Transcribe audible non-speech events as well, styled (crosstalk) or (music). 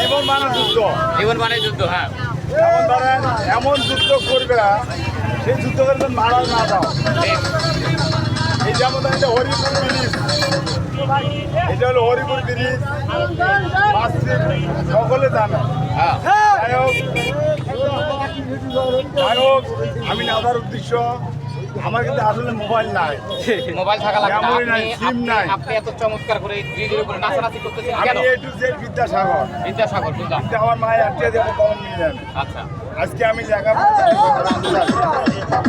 জীবন মানে যুদ্ধ যুদ্ধ হ্যাঁ এমন যুদ্ধ করবে সেই যুদ্ধ করবে মারাও না দাও এই যেমন একটা হরিপুর ব্রিজ এটা হলো হরিপুর ব্রিজ সকলে জানে যাই হোক আমি নাদার উদ্দেশ্য আমার কিন্তু আসলে মোবাইল নাই। (laughs) মোবাইল থাকা লাগবে মেমোরি নাই, সিম নাই। আপনি এত চমৎকার করে উপরে নাচানাচি করতেছেন আমি কেন? A to Z Vidyasagar. Vidyasagar বুঝলাম। কিন্তু আমার মায়ের আটকে দেবো কমন নিয়ে যাবে? আচ্ছা। আজকে আমি লেখাপড়া (laughs)